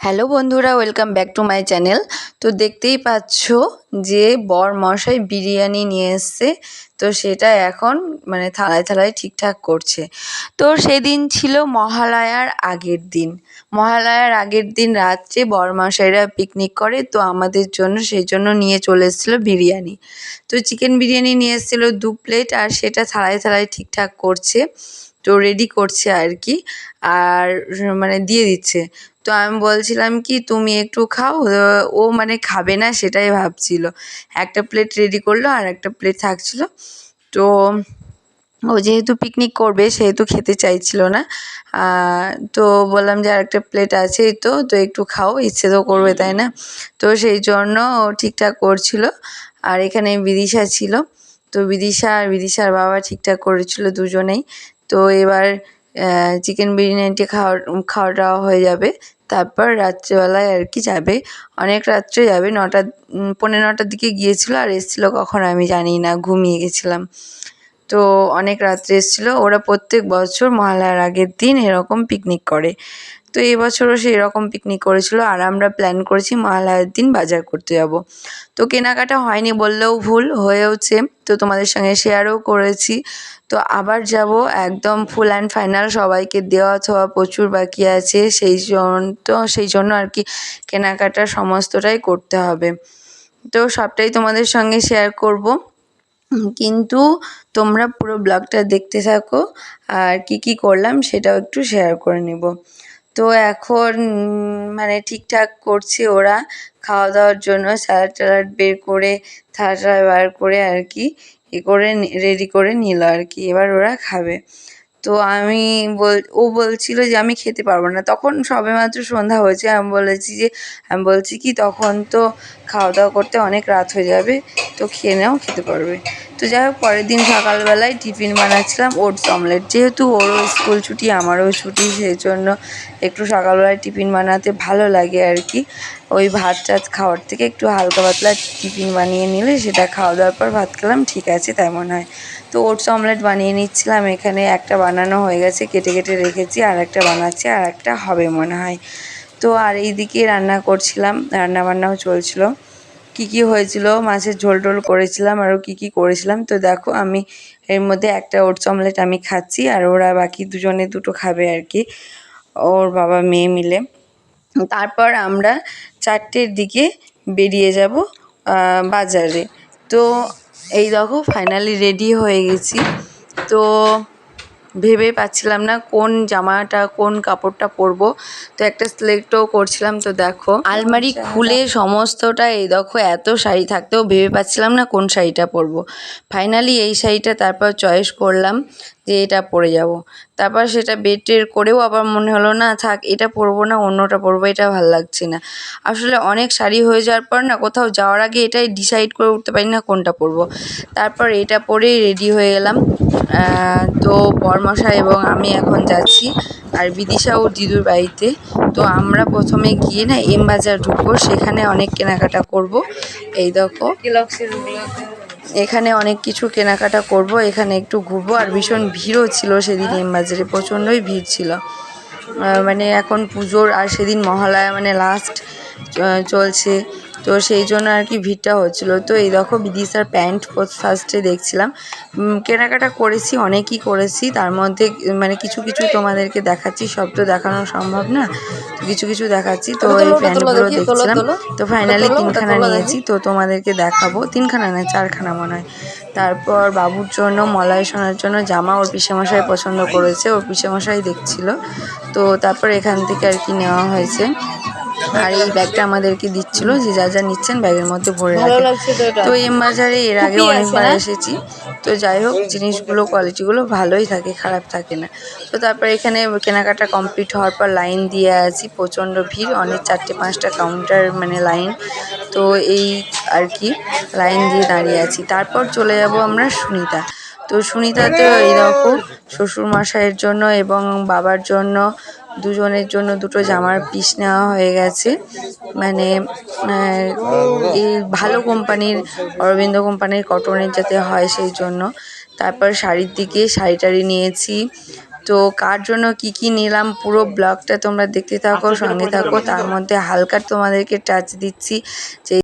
Hello বন্ধুরা, welcome back to my channel. তো দেখতেই পাচ্ছ যে বর মশাই বিরিয়ানি নিয়ে এসছে। তো সেটা এখন মানে থালায় থালায় ঠিকঠাক করছে। তো সেদিন ছিল মহালয়ার আগের দিন। মহালয়ার আগের দিন রাত্রে বরমশাইরা পিকনিক করে, তো আমাদের জন্য সেই জন্য নিয়ে চলে এসেছিল বিরিয়ানি। তো চিকেন বিরিয়ানি নিয়ে এসেছিল দু প্লেট আর সেটা থালায় থালায় ঠিকঠাক করছে। তো রেডি করছে আর কি। আর মানে দিয়ে দিচ্ছে। তো আমি বলছিলাম কি, তুমি একটু খাও। ও মানে খাবে না সেটাই ভাবছিল। একটা প্লেট রেডি করল আর একটা প্লেট থাকছিলো। তো ও যেহেতু পিকনিক করবে, সেহেতু খেতে চাইছিল না। তো বললাম যে আরেকটা প্লেট আছেই তো তো একটু খাও, ইচ্ছে তো করবে, তাই না? তো সেই জন্য ও ঠিকঠাক করছিল। আর এখানে বিদিশা ছিল। তো বিদিশা আর বিদিশার বাবা ঠিকঠাক করেছিল দুজনেই। তো এবার চিকেন বিরিয়ানিটি খাওয়া খাওয়া দাওয়া হয়ে যাবে। তারপর রাত্রেবেলায় আর কি যাবে। অনেক রাত্রে যাবে। নটা পৌনে নটার দিকে গিয়েছিল আর এসেছিল কখন আমি জানি না, ঘুমিয়ে গেছিলাম। তো অনেক রাত্রে এসেছিল। ওরা প্রত্যেক বছর মহালয়ার আগের দিন এরকম পিকনিক করে। তো এবছরও সেই রকম পিকনিক করেছিল আর আমরা প্ল্যান করেছি মহালয়ার দিন বাজার করতে যাব। তো কেনাকাটা হয়নি বললেও ভুল, হয়েওছে। তো তোমাদের সঙ্গে শেয়ারও করেছি। তো আবার যাব একদম ফুল অ্যান্ড ফাইনাল সবাইকে দেওয়া থোয়া প্রচুর বাকি আছে, সেই জন্য তো সেই জন্য আর কি কেনাকাটা সমস্তটাই করতে হবে। তো সবটাই তোমাদের সঙ্গে শেয়ার করব। কিন্তু তোমরা পুরো ব্লগটা দেখতে থাকো। আর কি কি করলাম সেটাও একটু শেয়ার করে নেব। তো এখন মানে ঠিকঠাক করছে ওরা। খাওয়া দাওয়ার জন্য স্যালাড ট্যালাড বের করে থালা বার করে আর কি এ করে রেডি করে নিল আর কি এবার ওরা খাবে। তো আমি বল, ও বলছিল যে আমি খেতে পারব না। তখন সবেমাত্র সন্ধ্যা হয়েছে। আমি বলেছি যে, আমি বলছি কি, তখন তো খাওয়া দাওয়া করতে অনেক রাত হয়ে যাবে। তো খেয়ে নাও, খেতে পারবে। তো যাই হোক, পরের দিন সকালবেলায় টিফিন বানাচ্ছিলাম ওটস অমলেট। যেহেতু ওরও স্কুল ছুটি, আমারও ছুটি সেই জন্য একটু সকালবেলায় টিফিন বানাতে ভালো লাগে আর কি। ওই ভাত টাত খাওয়ার থেকে একটু হালকা পাতলা টিফিন বানিয়ে নিলে সেটা খাওয়া দাওয়ার পর ভাত খেলাম, ঠিক আছে তাই মনে হয়। তো ওটস অমলেট বানিয়ে নিচ্ছিলাম, এখানে একটা বানানো হয়ে গেছে, কেটে কেটে রেখেছি, আর একটা বানাচ্ছি, আর একটা হবে মনে হয়। তো আর এইদিকে রান্না করছিলাম রান্না বান্নাও চলছিল। কি কি হয়েছিল, মাছের ঝোল টোল করেছিলাম আরও কি কি করেছিলাম। তো দেখো, আমি এর মধ্যে একটা ওটস অমলেট আমি খাচ্ছি আর ওরা বাকি দুজনে দুটো খাবে আর কি, ওর বাবা মেয়ে মিলে। তারপর আমরা চারটের দিকে বেরিয়ে যাব বাজারে। তো এই দেখো ফাইনালি রেডি হয়ে গেছি। তো ভেবে পাচ্ছিলাম না কোন জামাটা কোন কাপড়টা পরবো। তো একটা সিলেক্টও করছিলাম তো দেখো। আলমারি খুলে সমস্তটা এই দেখো এত শাড়ি থাকতেও ভেবে পাচ্ছিলাম না কোন শাড়িটা পরবো। ফাইনালি এই শাড়িটা তারপর চয়েস করলাম। যে এটা পরে যাব। তারপর সেটা বেটের করেও আবার মনে হলো, না, থাক, এটা পরবো না, অন্যটা পরবো, এটা ভালো লাগছে না। আসলে অনেক শাড়ি হয়ে যাওয়ার পর না, কোথাও যাওয়ার আগে এটাই ডিসাইড করে উঠতে পারি না কোনটা পরবো। তারপর এটা পরেই রেডি হয়ে গেলাম। তো বরমশাই এবং আমি এখন যাচ্ছি আর বিদিশা ও দিদুর বাড়িতে। তো আমরা প্রথমে গিয়ে না এম বাজার ঢুকবো, সেখানে অনেক কেনাকাটা করব। এই দেখো। এখানে অনেক কিছু কেনাকাটা করব, এখানে একটু ঘুরবো, আর ভীষণ ভিড়ও ছিল সেদিন এম বাজারে প্রচণ্ডই ভিড় ছিল। মানে এখন পুজোর আর সেদিন মহালয়া মানে লাস্ট চলছে। তো সেই জন্য আর কি ভিড়টা হচ্ছিল। তো এই দেখো বিদিশার প্যান্ট ফার্স্টে দেখছিলাম। কেনাকাটা করেছি অনেকই করেছি। তার মধ্যে মানে কিছু কিছু তোমাদেরকে দেখাচ্ছি। সব তো দেখানো সম্ভব না। কিছু কিছু দেখাচ্ছি। তো এই প্যান্টগুলো দেখছিলাম। তো ফাইনালি তিনখানা নিয়েছি। তো তোমাদেরকে দেখাবো। তিনখানা না চারখানা মনে হয়। তারপর বাবুর জন্য মলয় সোনার জন্য জামা ওর পিসেমশাই পছন্দ করেছে। ওর পিসেমশাই দেখছিল। তো তারপর এখান থেকে আর কি নেওয়া হয়েছে। আর এই ব্যাগটা আমাদেরকে দিচ্ছিল যে যা যা নিচ্ছেন ব্যাগের মধ্যে ভরে তো এম বাজারে এর আগে অনেকবার এসেছি। তো যাই হোক জিনিসগুলো কোয়ালিটিগুলো ভালোই থাকে খারাপ থাকে না। তো তারপর এখানে কেনাকাটা কমপ্লিট হওয়ার পর লাইন দিয়ে আছি প্রচণ্ড ভিড় অনেক চারটে পাঁচটা কাউন্টার মানে লাইন তো এই আর কি লাইন দিয়ে দাঁড়িয়ে আছি। তারপর চলে যাব আমরা সুনিতা। তো সুনিতাতেও এইরকম শ্বশুরমশাইয়ের জন্য এবং বাবার জন্য দুজনের জন্য দুটো জামার পিস নেওয়া হয়ে গেছে। মানে এই ভালো কোম্পানির অরবিন্দ কোম্পানির কটনের যাতে হয় সেই জন্য। তারপর শাড়ির দিকে শাড়ি টাড়ি নিয়েছি। তো কার জন্য কি কি নিলাম পুরো ব্লগটা তোমরা দেখতে থাকো সঙ্গে থাকো। তার মধ্যে হালকা তোমাদেরকে টাচ দিচ্ছি যে